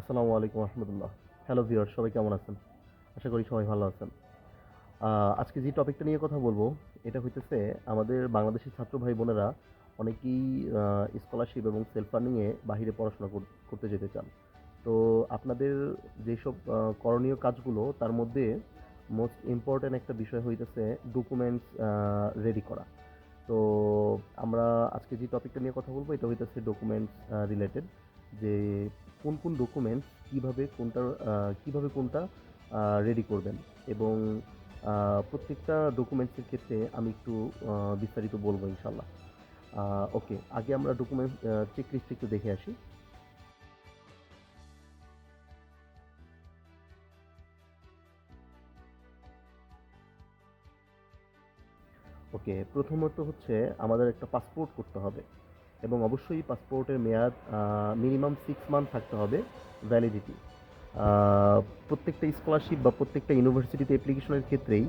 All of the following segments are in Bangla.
আসসালামু আলাইকুম রহমতুল্লাহ। হ্যালো ভিউয়ার সবাই কেমন আছেন? আশা করি সবাই ভালো আছেন। আজকে যে টপিকটা নিয়ে কথা বলব, এটা হইতেছে আমাদের বাংলাদেশের ছাত্র ভাই বোনেরা অনেকেই স্কলারশিপ এবং সেলফ ফান্ডিংয়ে বাহিরে পড়াশোনা করতে যেতে চান। তো আপনাদের যেসব করণীয় কাজগুলো, তার মধ্যে মোস্ট ইম্পর্ট্যান্ট একটা বিষয় হইতেছে ডকুমেন্টস রেডি করা। তো আমরা আজকে যে টপিকটা নিয়ে কথা বলব, এটা হইতেছে ডকুমেন্টস রিলেটেড যে কোন কোন ডকুমেন্টস কীভাবে কোনটা কীভাবে কোনটা রেডি করবেন। এবং প্রত্যেকটা ডকুমেন্টসের ক্ষেত্রে আমি একটু বিস্তারিত বলব ইনশাল্লাহ ওকে আগে আমরা ডকুমেন্ট চেক লিস্ট একটু দেখে আসি। ওকে প্রথমত হচ্ছে আমাদের একটা পাসপোর্ট করতে হবে। এবং অবশ্যই পাসপোর্টের মেয়াদ মিনিমাম সিক্স মান্থ থাকতে হবে ভ্যালিডিটি প্রত্যেকটা স্কলারশিপ বা প্রত্যেকটা ইউনিভার্সিটিতে অ্যাপ্লিকেশনের ক্ষেত্রেই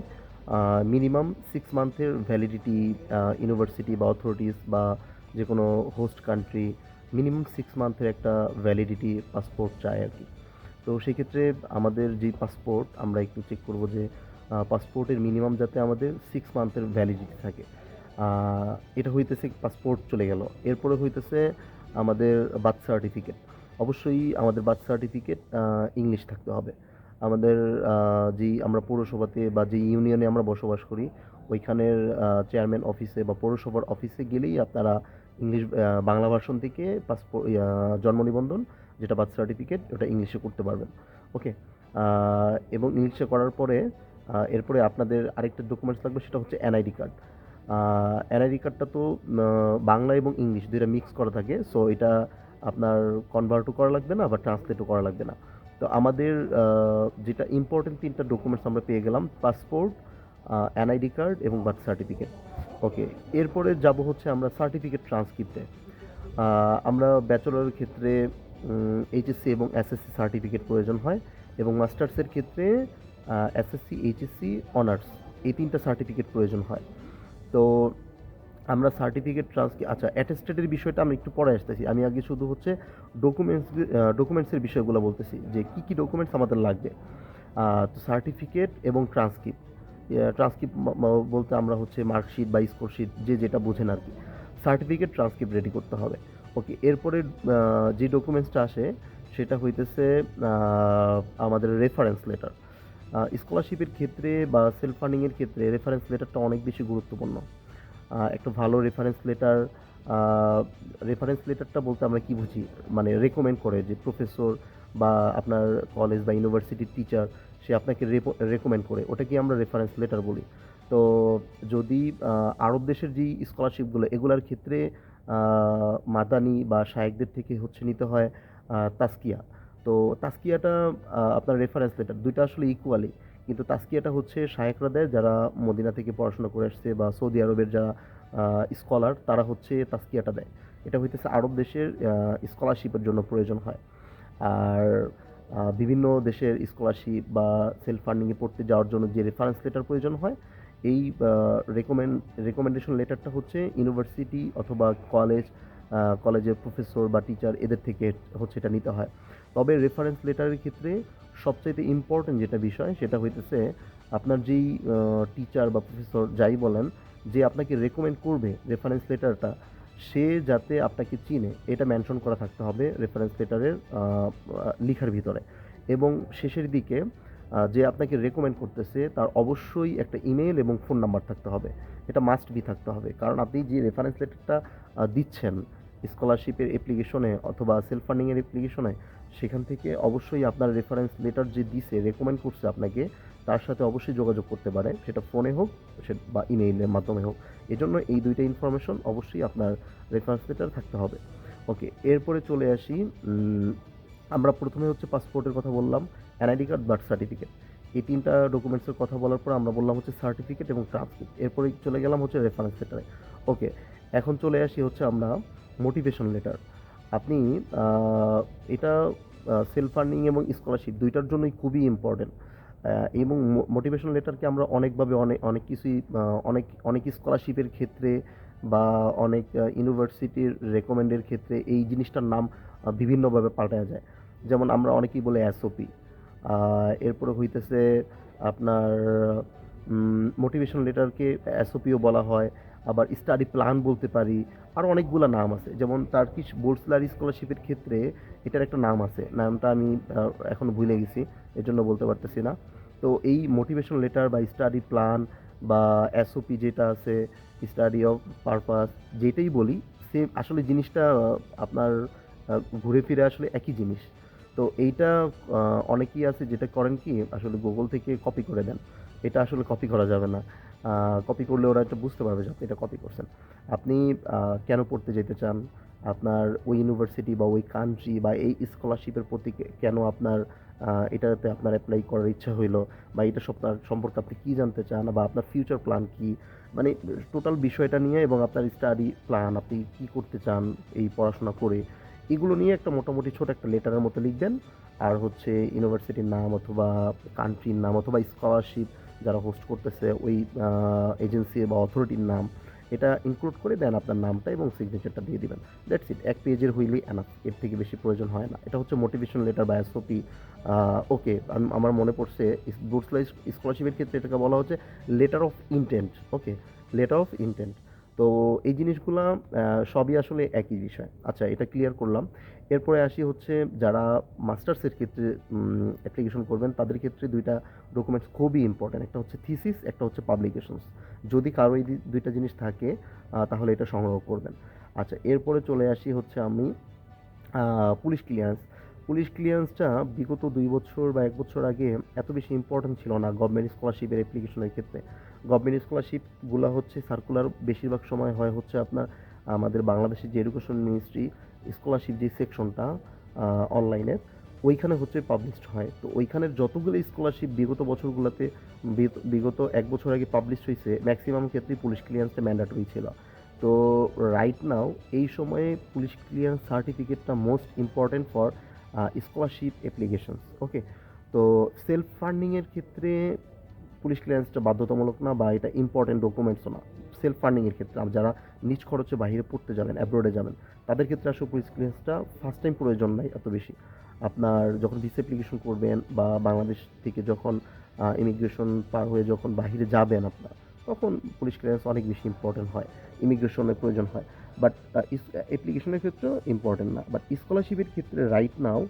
মিনিমাম সিক্স মান্থের ভ্যালিডিটি ইউনিভার্সিটি বা অথরিটিস বা যে কোনো হোস্ট কান্ট্রি মিনিমাম সিক্স মান্থের একটা ভ্যালিডিটি পাসপোর্ট চায় আর কি। তো সেক্ষেত্রে আমাদের যে পাসপোর্ট আমরা একটু চেক করব যে পাসপোর্টের মিনিমাম যাতে আমাদের সিক্স মান্থের ভ্যালিডিটি থাকে। এটা হইতেছে পাসপোর্ট চলে গেল। এরপরে হইতেছে আমাদের বার্থ সার্টিফিকেট অবশ্যই আমাদের বার্থ সার্টিফিকেট ইংলিশ থাকতে হবে। আমাদের যেই আমরা পৌরসভাতে বা যে ইউনিয়নে আমরা বসবাস করি, ওইখানের চেয়ারম্যান অফিসে বা পৌরসভার অফিসে গেলেই আপনারা ইংলিশ বাংলা ভার্সন থেকে পাসপোর্ট জন্ম নিবন্ধন, যেটা বার্থ সার্টিফিকেট ওটা ইংলিশে করতে পারবেন। ওকে এবং ইংলিশে করার পরে এরপরে আপনাদের আরেকটা ডকুমেন্টস লাগবে, সেটা হচ্ছে এনআইডি কার্ড কার্ডটা তো বাংলা এবং ইংলিশ দুইটা মিক্স করা থাকে সো এটা আপনার কনভার্টও করা লাগবে না বা ট্রান্সলেটও করা লাগবে না। তো আমাদের যেটা ইম্পর্টেন্ট তিনটা ডকুমেন্টস আমরা পেয়ে গেলাম পাসপোর্ট এনআইডি কার্ড এবং বার্থ সার্টিফিকেট ওকে এরপরে যাব হচ্ছে আমরা সার্টিফিকেট ট্রান্সক্রিপ্টে আমরা ব্যাচেলরের ক্ষেত্রে এইচএসসি এবং এসএসসি সার্টিফিকেট প্রয়োজন হয়, এবং মাস্টার্সের ক্ষেত্রে এসএসসি এইচএসসি অনার্স এই তিনটা সার্টিফিকেট প্রয়োজন হয়। তো আমরা সার্টিফিকেট ট্রান্স আচ্ছা অ্যাটেস্টেডের বিষয়টা আমি একটু পরে আসতেছি। আমি আগে শুধু হচ্ছে ডকুমেন্টস ডকুমেন্টসের বিষয়গুলো বলতেছি, যে কী কী ডকুমেন্টস আমাদের লাগবে। তো সার্টিফিকেট এবং ট্রান্সক্রিপ্ট ট্রান্সক্রিপ্ট বলতে আমরা হচ্ছে মার্কশিট বা স্কোরশিট যে যেটা বোঝেন আর কি। সার্টিফিকেট ট্রান্সক্রিপ্ট রেডি করতে হবে। ওকে এরপরে যে ডকুমেন্টসটা আসে, সেটা হইতেছে আমাদের রেফারেন্স লেটার স্কলারশিপের ক্ষেত্রে বা সেলফ ফান্ডিংয়ের ক্ষেত্রে রেফারেন্স লেটারটা অনেক বেশি গুরুত্বপূর্ণ। একটা ভালো রেফারেন্স লেটার রেফারেন্স লেটারটা বলতে আমরা কি বুঝি? মানে রেকমেন্ড করে যে প্রফেসর বা আপনার কলেজ বা ইউনিভার্সিটির টিচার সে আপনাকে রেকমেন্ড করে। ওটাকে আমরা রেফারেন্স লেটার বলি। তো যদি আরব দেশের যেই স্কলারশিপগুলো এগুলার ক্ষেত্রে মাদানি বা শায়েকদের থেকে হচ্ছে নিতে হয় তাস্কিয়া। তো তাস্কিয়াটা আপনার রেফারেন্স লেটার দুইটা আসলে ইকুয়ালি কিন্তু তাস্কিয়াটা হচ্ছে শায়েকরা দেয় যারা মদিনা থেকে পড়াশোনা করে আসছে বা সৌদি আরবের যারা স্কলার তারা হচ্ছে তাস্কিয়াটা দেয়। এটা হইতেছে আরব দেশের স্কলারশিপের জন্য প্রয়োজন হয়। আর বিভিন্ন দেশের স্কলারশিপ বা সেলফ ফান্ডিংয়ে পড়তে যাওয়ার জন্য যে রেফারেন্স লেটার প্রয়োজন হয়, এই রেকমেন্ড রেকমেন্ডেশন লেটারটা হচ্ছে ইউনিভার্সিটি অথবা কলেজ কলেজের প্রফেসর বা টিচার এদের থেকে হচ্ছে এটা নিতে হয়। তবে রেফারেন্স লেটারের ক্ষেত্রে সবচাইতে ইম্পর্টেন্ট যেটা বিষয় সেটা হইতেছে আপনার যেই টিচার বা প্রফেসর যাই বলেন, যে আপনাকে রেকমেন্ড করবে রেফারেন্স লেটারটা সে যাতে আপনাকে চিনে, এটা মেনশন করা থাকতে হবে রেফারেন্স লেটারের লিখার ভিতরে। এবং শেষের দিকে যে আপনাকে রেকমেন্ড করতেছে, তার অবশ্যই একটা ইমেল এবং ফোন নাম্বার থাকতে হবে। এটা মাস্ট বি থাকতে হবে। কারণ আপনি যে রেফারেন্স লেটারটা দিচ্ছেন স্কলারশিপের অ্যাপ্লিকেশনে অথবা সেলফ ফান্ডিংয়ের অ্যাপ্লিকেশনে সেখান থেকে অবশ্যই আপনার রেফারেন্স লেটার যে দিছে রেকমেন্ড করছে আপনাকে, তার সাথে অবশ্যই যোগাযোগ করতে পারে। সেটা ফোনে হোক, সে বা ইমেইলের মাধ্যমে হোক। এজন্য এই দুইটা ইনফরমেশন অবশ্যই আপনার রেফারেন্স লেটার থাকতে হবে। ওকে এরপরে চলে আসি আমরা প্রথমে হচ্ছে পাসপোর্টের কথা বললাম এনআইডি কার্ড বার্থ সার্টিফিকেট এই তিনটা ডকুমেন্টসের কথা বলার পর আমরা বললাম হচ্ছে সার্টিফিকেট এবং ট্রান্সক্রিপ্ট এরপরে চলে গেলাম হচ্ছে রেফারেন্স লেটারে ওকে এখন চলে আসি হচ্ছে আমরা মোটিভেশন লেটার আপনি এটা সেলফ ফান্ডিং এবং স্কলারশিপ দুইটার জন্যই খুবই ইম্পর্টেন্ট এবং মোটিভেশন লেটারকে আমরা অনেকভাবে অনেক অনেক কিছুই অনেক অনেক স্কলারশিপের ক্ষেত্রে বা অনেক ইউনিভার্সিটির রেকমেন্ডের ক্ষেত্রে এই জিনিসটার নাম বিভিন্নভাবে পাল্টায়া যায়। যেমন আমরা অনেকেই বলে এসওপি এরপরে হইতেছে আপনার মোটিভেশন লেটারকে এসওপিও বলা হয়। আবার স্টাডি প্ল্যান বলতে পারি, আর অনেকগুলো নাম আছে। যেমন তার টার্কিশ বোর্ডসলার স্কলারশিপের ক্ষেত্রে এটার একটা নাম আছে। নামটা আমি এখন ভুলে গেছি এর জন্য বলতে পারতেছি না। তো এই মোটিভেশন লেটার বা স্টাডি প্ল্যান বা এসওপি যেটা আছে স্টাডি অফ পারপাস যেটাই বলি সেম আসলে জিনিসটা আপনার ঘুরে ফিরে আসলে একই জিনিস। তো এইটা অনেকেই আছে যেটা করেন কি, আসলে গুগল থেকে কপি করে দেন। এটা আসলে কপি করা যাবে না। কপি করলে ওরা এটা বুঝতে পারবে যে আপনি এটা কপি করছেন। আপনি কেন পড়তে যেতে চান? আপনার ওই ইউনিভার্সিটি বা ওই কান্ট্রি বা এই স্কলারশিপের প্রতি কেন আপনার এটাতে আপনার অ্যাপ্লাই করার ইচ্ছা হইল? বা এটা সব- সম্পর্কে আপনি কী জানতে চান? বা আপনার ফিউচার প্ল্যান কি? মানে টোটাল বিষয়টা নিয়ে এবং আপনার স্টাডি প্ল্যান আপনি কি করতে চান এই পড়াশোনা করে? এগুলো নিয়ে একটা মোটামুটি ছোট একটা লেটারের মতো লিখবেন। আর হচ্ছে ইউনিভার্সিটির নাম অথবা কান্ট্রির নাম অথবা স্কলারশিপ যারা হোস্ট করতেছে, ওই এজেন্সি বা অথরিটির নাম, এটা ইনক্লুড করে দেন আপনার নামটা এবং সিগনেচারটা দিয়ে দিবেন। দ্যাটস ইট এক পেজের হইলেই অ্যানাফ এর থেকে বেশি প্রয়োজন হয় না। এটা হচ্ছে মোটিভেশন লেটার বা এসওপি ওকে আমার মনে পড়ছে বুটসলাই স্কলারশিপের ক্ষেত্রে এটাকে বলা হচ্ছে letter of intent okay letter of intent তো এই জিনিসগুলা সবই আসলে একই বিষয়। আচ্ছা এটা ক্লিয়ার করলাম। এরপরে আসি হচ্ছে যারা মাস্টার্সের ক্ষেত্রে অ্যাপ্লিকেশন করবেন, তাদের ক্ষেত্রে দুইটা ডকুমেন্টস খুবই ইম্পর্ট্যান্ট একটা হচ্ছে থিসিস একটা হচ্ছে পাবলিকেশনস যদি কারও এই দুইটা জিনিস থাকে তাহলে এটা সংগ্রহ করবেন। আচ্ছা এরপরে চলে আসি হচ্ছে আমি পুলিশ ক্লিয়ারেন্স পুলিশ ক্লিয়ারেন্সটা বিগত দুই বছর বা এক বছর আগে এত বেশি ইম্পর্ট্যান্ট ছিল না গভর্নমেন্ট স্কলারশিপের অ্যাপ্লিকেশনের ক্ষেত্রে। গভর্নমেন্ট স্কলারশিপগুলো হচ্ছে সার্কুলার বেশিরভাগ সময় হয় হচ্ছে আপনার, আমাদের বাংলাদেশের যে এডুকেশন মিনিস্ট্রি স্কলারশিপ যে সেকশনটা অনলাইনের ওইখানে হচ্ছে পাবলিশড হয়। তো ওইখানের যতগুলো স্কলারশিপ বিগত বছরগুলোতে বিগত- এক বছর আগে পাবলিশ হয়েছে ম্যাক্সিমাম ক্ষেত্রেই পুলিশ ক্লিয়ারেন্সটা ম্যান্ডাটরি ছিল। তো রাইট নাও এই সময়ে পুলিশ ক্লিয়ারেন্স সার্টিফিকেটটা most important for scholarship applications okay তো সেলফ ফান্ডিংয়ের ক্ষেত্রে পুলিশ ক্লিয়ারেন্সটা বাধ্যতামূলক না বা এটা ইম্পর্টেন্ট ডকুমেন্টসও না। সেলফ ফান্ডিংয়ের ক্ষেত্রে আর যারা নিজ খরচে বাইরে পড়তে যাবেন অ্যাব্রোডে যাবেন, তাদের ক্ষেত্রে আসলে পুলিশ ক্লিয়ারেন্সটা ফার্স্ট টাইম প্রয়োজন নাই এত বেশি। আপনার যখন ভিসা অ্যাপ্লিকেশন করবেন বা বাংলাদেশ থেকে যখন ইমিগ্রেশন পার হয়ে যখন বাইরে যাবেন আপনার, তখন পুলিশ ক্লিয়ারেন্স অনেক বেশি ইম্পর্টেন্ট হয়। ইমিগ্রেশনের প্রয়োজন হয়। বাট অ্যাপ্লিকেশনের ক্ষেত্রেও ইম্পর্টেন্ট না। বাট স্কলারশিপের ক্ষেত্রে রাইট নাও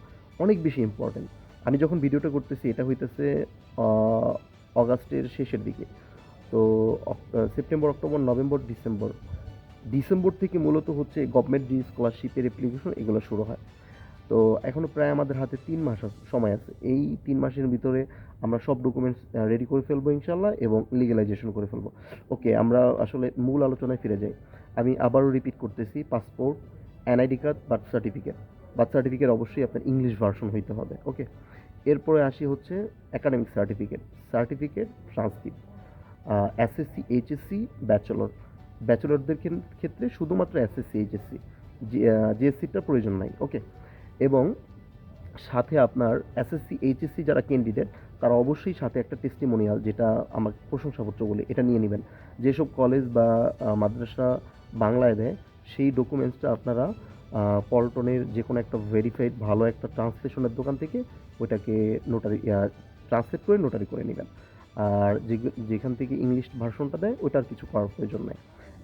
অনেক বেশি ইম্পর্টেন্ট আমি যখন ভিডিওটা করতেছি, এটা হইতেছে অগাস্টের শেষের দিকে। তো September, October, November, December. December থেকে মূলত হচ্ছে গভর্নমেন্ট যে স্কলারশিপের অ্যাপ্লিকেশন এগুলো শুরু হয়। তো এখনও প্রায় আমাদের হাতে তিন মাস সময় আছে। এই তিন মাসের ভিতরে আমরা সব ডকুমেন্টস রেডি করে ফেলব ইনশাল্লাহ এবং লিগেলাইজেশন করে ফেলব। ওকে, আমরা আসলে মূল আলোচনায় ফিরে যাই। আমি আবারও রিপিট করতেছি passport NID card birth certificate birth certificate অবশ্যই আপনার ইংলিশ ভার্সন হইতে হবে ওকে এরপরে আসি হচ্ছে academic certificate certificate transcript SSC HSC bachelor ব্যাচেলরদের ক্ষেত্রে শুধুমাত্র এসএসসি এইচএসসি জিএসসিটা প্রয়োজন নাই ওকে এবং সাথে আপনার এসএসসি এইচএসসি যারা ক্যান্ডিডেট তারা অবশ্যই সাথে একটা টেস্টিমোনিয়াল যেটা আমার প্রশংসাপত্র বলে, এটা নিয়ে নেবেন। যেসব কলেজ বা মাদ্রাসা বাংলায় দেয়, সেই ডকুমেন্টসটা আপনারা পল্টনের যে কোনো একটা ভেরিফাইড ভালো একটা ট্রান্সলেশনের দোকান থেকে ওইটাকে নোটারি ট্রান্সলেট করে নোটারি করে নেবেন। আর যে, যেখান থেকে ইংলিশ ভার্সনটা দেয়, ওইটার কিছু করার প্রয়োজন নেই।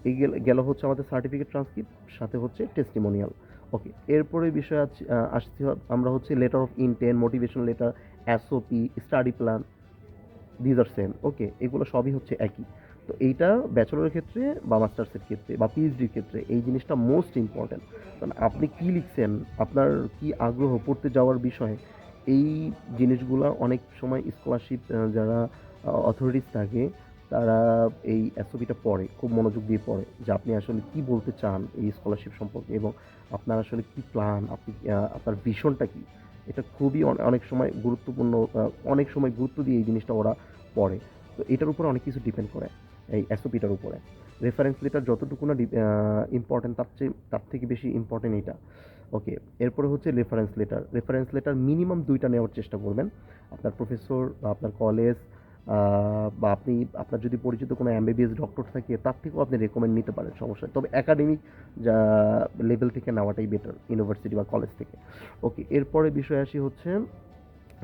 এই গেল হচ্ছে আমাদের সার্টিফিকেট ট্রান্সক্রিপ্ট সাথে হচ্ছে টেস্টিমোনিয়াল ওকে এরপরে বিষয় আছে আসছি আমরা হচ্ছে letter of intent motivation letter SOP study plan these are same okay এগুলো সবই হচ্ছে একই। তো এইটা ব্যাচেলরের ক্ষেত্রে বা মাস্টার্সের ক্ষেত্রে বা পিএইচডির ক্ষেত্রে এই জিনিসটা মোস্ট ইম্পর্ট্যান্ট কারণ আপনি কি লিখছেন, আপনার কি আগ্রহ পড়তে যাওয়ার বিষয়ে, এই জিনিসগুলো অনেক সময় স্কলারশিপ যারা অথরিটিস থাকে, তারা এই এসওপিটা পড়ে, খুব মনোযোগ দিয়ে পড়ে যে আপনি আসলে কি বলতে চান এই স্কলারশিপ সম্পর্কে এবং আপনার আসলে কি প্ল্যান আপনি আপনার ভিশনটা কি? এটা খুবই অনেক সময় গুরুত্বপূর্ণ অনেক সময় গুরুত্ব দিয়ে এই জিনিসটা ওরা পড়ে। তো এটার উপরে অনেক কিছু ডিপেন্ড করে। এই এসওপিটার উপরে। রেফারেন্স লেটার যতটুকু না ইম্পর্টেন্ট তার চেয়ে, তার থেকে বেশি ইম্পর্টেন্ট এটা ওকে এরপরে হচ্ছে reference letter reference letter minimum দুইটা নেওয়ার চেষ্টা করবেন। আপনার প্রফেসর বা আপনার কলেজ বা আপনি, আপনার যদি পরিচিত কোনো এমবিবিএস ডক্টর থাকে, তার থেকেও আপনি রেকমেন্ড নিতে পারেন, সমস্যা তবে একাডেমিক যা লেভেল থেকে নেওয়াটাই বেটার ইউনিভার্সিটি বা কলেজ থেকে। ওকে এরপরে বিষয় আসি হচ্ছে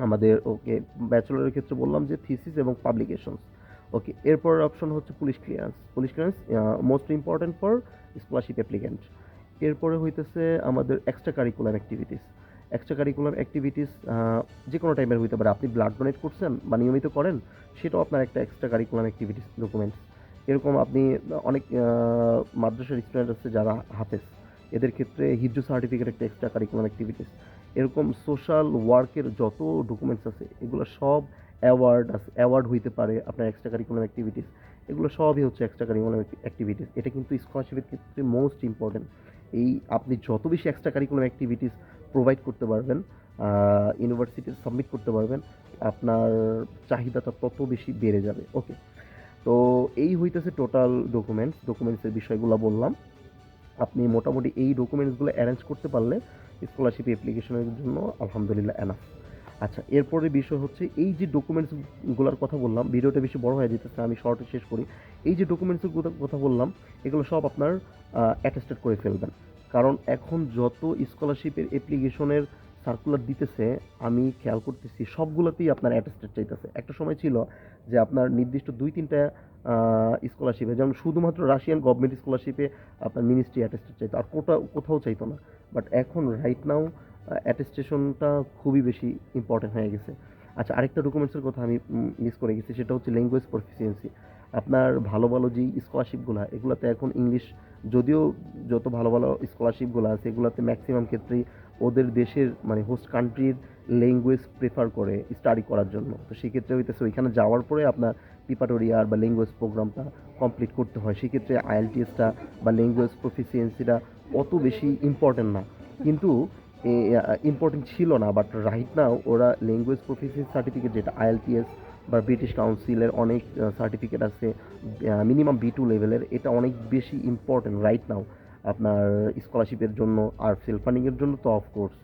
আমাদের ওকে ব্যাচেলরের ক্ষেত্রে বললাম যে থিসিস এবং পাবলিকেশনস ওকে এরপরের অপশন হচ্ছে police clearance police clearance most important for scholarship applicant এরপরে হইতেছে আমাদের extra curricular activities extra curricular activities যে কোনো টাইপের হইতে পারে। আপনি ব্লাড ডোনেট করছেন বা নিয়মিত করেন, সেটাও আপনার একটা এক্সট্রা কারিকুলাম অ্যাক্টিভিটিস ডকুমেন্টস এরকম আপনি অনেক মাদ্রাসার স্টুডেন্ট আছে যারা হাফেজ, এদের ক্ষেত্রে হিজু সার্টিফিকেট একটা এক্সট্রা কারিকুলাম অ্যাক্টিভিটিস এরকম সোশ্যাল ওয়ার্কের যত ডকুমেন্টস আছে, এগুলো সব অ্যাওয়ার্ড অ্যাওয়ার্ড হইতে পারে আপনার এক্সট্রা কারিকুলাম অ্যাক্টিভিটিস এগুলো সবই হচ্ছে এক্সট্রা কারিকুলাম অ্যাক্টিভিটিস এটা কিন্তু স্কলারশিপের ক্ষেত্রে মোস্ট ইম্পর্টেন্ট এই আপনি যত বেশি এক্সট্রা কারিকুলাম অ্যাক্টিভিটিস প্রোভাইড করতে পারবেন ইউনিভার্সিটি সাবমিট করতে পারবেন, আপনার চাহিদাটা তত বেশি বেড়ে যাবে। ওকে তো এই হইতেছে টোটাল ডকুমেন্টস ডকুমেন্টসের বিষয়গুলো বললাম। আপনি মোটামুটি এই ডকুমেন্টসগুলো অ্যারেঞ্জ করতে পারলে স্কলারশিপ অ্যাপ্লিকেশনের জন্য আলহামদুলিল্লাহ এনাফ আচ্ছা এরপরে বিষয় হচ্ছে এই যে ডকুমেন্টসগুলোর কথা বললাম, ভিডিওটা বেশি বড় হয়ে যেতেছে আমি শর্টে শেষ করি। এই যে ডকুমেন্টসের কথা বললাম, এগুলো সব আপনার অ্যাটেস্টেড করে ফেলবেন। কারণ এখন যত স্কলারশিপের অ্যাপ্লিকেশনের সার্কুলার দিতেছে, আমি খেয়াল করতেছি সবগুলোতেই আপনার অ্যাটেস্টেড চাইতেছে। একটা সময় ছিল যে আপনার নির্দিষ্ট দুই, তিনটা স্কলারশিপে যেমন শুধুমাত্র রাশিয়ান গভর্নমেন্ট স্কলারশিপে আপনার মিনিস্ট্রি অ্যাটেস্টেড চাইতো, আর কোথাও কোথাও চাইতো না। বাট এখন রাইট নাও অ্যাটেস্টেশনটা খুবই বেশি ইম্পর্টেন্ট হয়ে গেছে। আচ্ছা আরেকটা ডকুমেন্টসের কথা আমি মিস করে গেছি, সেটা হচ্ছে ল্যাঙ্গুয়েজ প্রফিসিয়েন্সি আপনার ভালো ভালো যেই স্কলারশিপগুলো এগুলোতে এখন ইংলিশ যদিও যত ভালো ভালো স্কলারশিপগুলো আছে, এগুলোতে ম্যাক্সিমাম ক্ষেত্রেই ওদের দেশের মানে হোস্ট কান্ট্রির ল্যাঙ্গুয়েজ প্রেফার করে স্টাডি করার জন্য। তো সেক্ষেত্রে হইতেছে, ওইখানে যাওয়ার পরে আপনার প্রিপাটোরিয়ার বা ল্যাঙ্গুয়েজ প্রোগ্রামটা কমপ্লিট করতে হয়। সেক্ষেত্রে আইএলটিএসটা বা ল্যাঙ্গুয়েজ প্রফিসিয়েন্সিটা অত বেশি ইম্পর্টেন্ট না। কিন্তু ইম্পর্টেন্ট ছিল না বাট রাইট নাও ওরা ল্যাঙ্গুয়েজ প্রফিসিয়েন্সি সার্টিফিকেট যেটা আইএলটিএস বা ব্রিটিশ কাউন্সিলের অনেক সার্টিফিকেট আছে মিনিমাম বি টু লেভেলের এটা অনেক বেশি ইম্পর্টেন্ট রাইট নাও আপনার স্কলারশিপের জন্য আর সেলফ ফান্ডিংয়ের জন্য তো অফকোর্স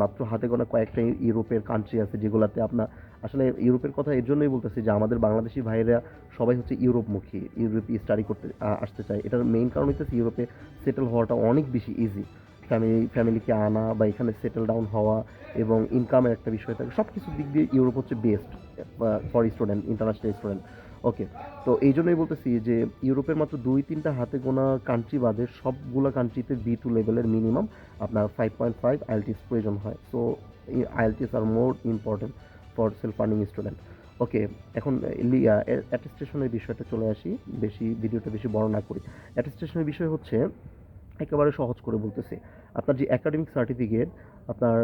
মাত্র হাতে গোনা কয়েকটা ইউরোপের কান্ট্রি আছে যেগুলোতে আপনার, আসলে ইউরোপের কথা এর জন্যই বলতেছি যে আমাদের বাংলাদেশি ভাইয়েরা সবাই হচ্ছে ইউরোপমুখী, ইউরোপে স্টাডি করতে আসতে চায়। এটার মেইন কারণ হচ্ছে ইউরোপে সেটেল হওয়াটা অনেক বেশি ইজি ফ্যামিলি ফ্যামিলিকে আনা বা এখানে সেটেল ডাউন হওয়া এবং ইনকামের একটা বিষয় থাকে সব কিছুর দিক দিয়ে ইউরোপ হচ্ছে best for student international student okay তো এই জন্যই বলতেছি যে ইউরোপের মাত্র দুই তিনটা হাতে গোনা কান্ট্রি বাদে সবগুলো কান্ট্রিতে বি টু লেভেলের মিনিমাম আপনার ফাইভ পয়েন্ট ফাইভ আইএলটিএস প্রয়োজন হয়। So IELTS are more important for self funding student okay এখন অ্যাটেস্টেশনের বিষয়টা চলে আসি, বেশি ভিডিওটা বেশি বড় না করি। অ্যাটেস্টেশনের বিষয় হচ্ছে একেবারে সহজ করে বলতেছি। আপনার যে একাডেমিক সার্টিফিকেট আপনার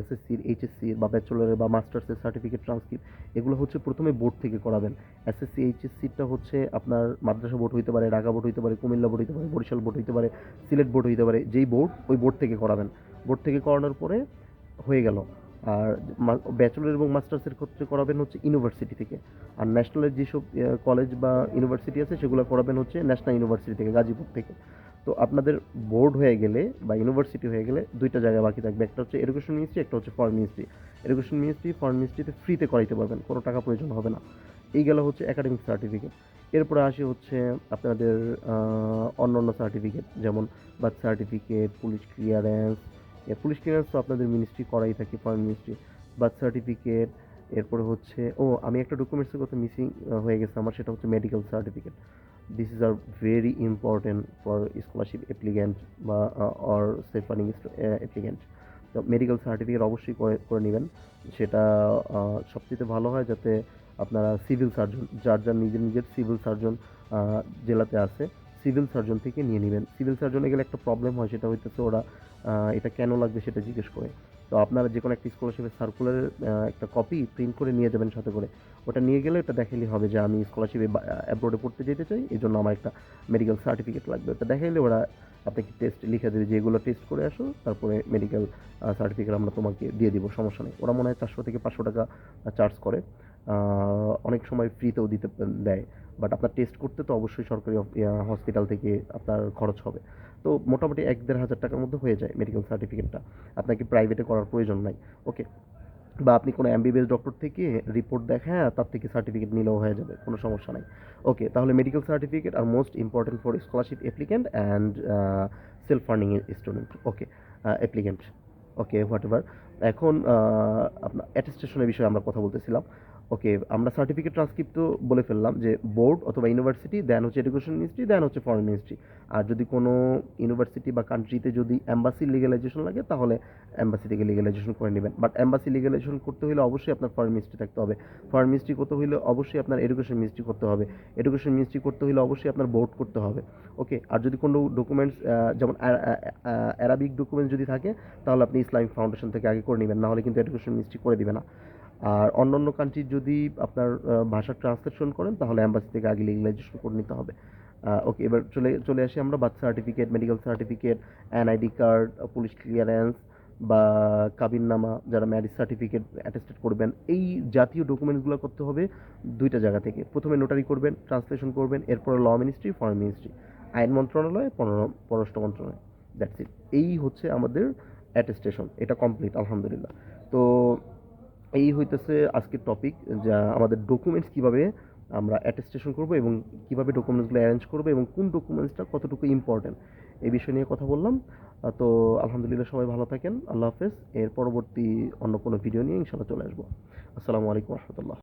এসএসসির এইচএসসির বা ব্যাচেলরের বা মাস্টার্সের সার্টিফিকেট ট্রান্সক্রিপ্ট এগুলো হচ্ছে প্রথমে বোর্ড থেকে করাবেন। এসএসসি এইচএসসিটা হচ্ছে আপনার মাদ্রাসা বোর্ড হইতে পারে, ঢাকা বোর্ড হইতে পারে, কুমিল্লা বোর্ড হইতে পারে, বরিশাল বোর্ড হইতে পারে, সিলেট বোর্ড হইতে পারে, যেই বোর্ড ওই বোর্ড থেকে করাবেন। বোর্ড থেকে করানোর পরে হয়ে গেল। আর ব্যাচেলর এবং মাস্টার্সের ক্ষেত্রে করাবেন হচ্ছে ইউনিভার্সিটি থেকে। আর ন্যাশনালের যেসব কলেজ বা ইউনিভার্সিটি আছে, সেগুলো করাবেন হচ্ছে ন্যাশনাল ইউনিভার্সিটি থেকে, গাজীপুর থেকে। তো আপনাদের বোর্ড হয়ে গেলে বা ইউনিভার্সিটি হয়ে গেলে দুইটা জায়গা বাকি থাকবে। একটা হচ্ছে এডুকেশন মিনিস্ট্রি একটা হচ্ছে foreign ministry education ministry foreign মিনিস্ট্রিতে ফ্রিতে করাইতে পারবেন, কোনো টাকা প্রয়োজন হবে না। এই গেল হচ্ছে একাডেমিক সার্টিফিকেট এরপরে আসি হচ্ছে আপনাদের অন্য অন্য সার্টিফিকেট যেমন birth certificate police clearance police clearance তো আপনাদের মিনিস্ট্রি করাই থাকে ফরেন মিনিস্ট্রি বার্থ সার্টিফিকেট এরপরে হচ্ছে, ও, আমি একটা ডকুমেন্টসের কথা মিসিং হয়ে গেছে আমার, সেটা হচ্ছে medical certificate this is are very important for scholarship applicant বা অর সেফ ফান্ডিং অ্যাপ্লিক্যান্ট তো মেডিকেল সার্টিফিকেট অবশ্যই করে করে নেবেন। সেটা আহ, সবচেয়ে ভালো হয় যাতে আপনারা সিভিল সার্জন যার যার নিজের নিজের সিভিল সার্জন জেলাতে আছে সিভিল সার্জন থেকে নিয়ে নেবেন। সিভিল সার্জনে গেলে একটা প্রবলেম হয় সেটা হইতেছে ওরা এটা কেন লাগবে সেটা জিজ্ঞেস করে। তো আপনারা যে কোনো একটা স্কলারশিপের সার্কুলারের একটা কপি প্রিন্ট করে নিয়ে যাবেন সাথে করে। ওটা নিয়ে গেলে ওটা দেখাইলে হবে যে আমি স্কলারশিপে অ্যাব্রোডে পড়তে যেতে চাই, এই জন্য আমার একটা মেডিকেল সার্টিফিকেট লাগবে। ওটা দেখাইলে ওরা আপনাকে টেস্ট লিখে দেবে যে এগুলো টেস্ট করে আসো, তারপরে মেডিকেল সার্টিফিকেট আমরা তোমাকে দিয়ে দিব, সমস্যা নেই। ওরা মনে হয় চারশো থেকে পাঁচশো টাকা চার্জ করে। অনেক সময় ফ্রিতেও দিতে, দেয়। বাট আপনার টেস্ট করতে তো অবশ্যই সরকারি হসপিটাল থেকে আপনার খরচ হবে। তো মোটামুটি এক দেড় হাজার টাকার মধ্যে হয়ে যায় মেডিকেল সার্টিফিকেটটা আপনাকে প্রাইভেটে করার প্রয়োজন নাই ওকে বা আপনি কোনো এমবিবিএস ডক্টর থেকে রিপোর্ট দেখায় তার থেকে সার্টিফিকেট নিলেও হয়ে যাবে কোনো সমস্যা নাই ওকে তাহলে medical certificate are most important for scholarship applicant and self funding student okay applicant okay whatever এখন আহ, আপনার অ্যাটেস্টেশনের বিষয়ে আমরা কথা বলতেছিলাম। ওকে, আমরা সার্টিফিকেট ট্রান্সক্রিপ্ট তো বলে ফেললাম যে বোর্ড অথবা ইউনিভার্সিটি দেন হচ্ছে এডুকেশন মিনিস্ট্রি দেন হচ্ছে ফরেন মিনিস্ট্রি আর যদি কোনো ইউনিভার্সিটি বা কান্ট্রিতে যদি অ্যাম্বাসি লিগালাইজেশন লাগে, তাহলে অ্যাম্বাসি থেকে লিগালাইজেশন করে নেবেন। বাট অ্যাম্বাসি লিগালাইজেশন করতে হলে অবশ্যই আপনার ফরেন মিনিস্ট্রি থাকতে হবে। ফরেন মিনিস্ট্রি করতে হলে অবশ্যই আপনার এডুকেশন মিনিস্ট্রি করতে হবে। এডুকেশন মিনিস্ট্রি করতে হলে অবশ্যই আপনার বোর্ড করতে হবে। ওকে, আর যদি কোনো ডকুমেন্টস যেমন অ্যারাবিক ডকুমেন্টস যদি থাকে, তাহলে আপনি ইসলামিক ফাউন্ডেশন থেকে আগে করে নেবেন। নাহলে কিন্তু এডুকেশন মিনিস্ট্রি করে দিবে না। আর অন্য অন্য কান্ট্রির যদি আপনার ভাষা ট্রান্সলেশন করেন, তাহলে অ্যাম্বাসি থেকে আগে লিগালাইজেশন করে নিতে হবে। ওকে এবার চলে চলে আসি আমরা birth certificate medical certificate NID card police clearance বা কাবিননামা, যারা ম্যারেজ সার্টিফিকেট অ্যাটেস্টেড করবেন, এই জাতীয় ডকুমেন্টসগুলো করতে হবে দুইটা জায়গা থেকে। প্রথমে নোটারি করবেন ট্রান্সলেশন করবেন, এরপরে ল মিনিস্ট্রি ফরেন মিনিস্ট্রি আইন মন্ত্রণালয়, পররাষ্ট্র মন্ত্রণালয়। দ্যাটস ইট এই হচ্ছে আমাদের অ্যাটেস্টেশন এটা কমপ্লিট আলহামদুলিল্লাহ। তো এই হইতেছে আজকের টপিক যা আমাদের ডকুমেন্টস কীভাবে আমরা অ্যাটেস্টেশন করব এবং কীভাবে ডকুমেন্টসগুলো অ্যারেঞ্জ করব এবং কোন ডকুমেন্টসটা কতটুকু ইম্পর্টেন্ট এই বিষয় নিয়ে কথা বললাম। তো আলহামদুলিল্লাহ সবাই ভালো থাকেন, আল্লাহ হাফেজ। এর পরবর্তী অন্য কোনো ভিডিও নিয়ে ইনশাল্লাহ চলে আসব। আসসালামু আলাইকুম রহমতুল্লাহ।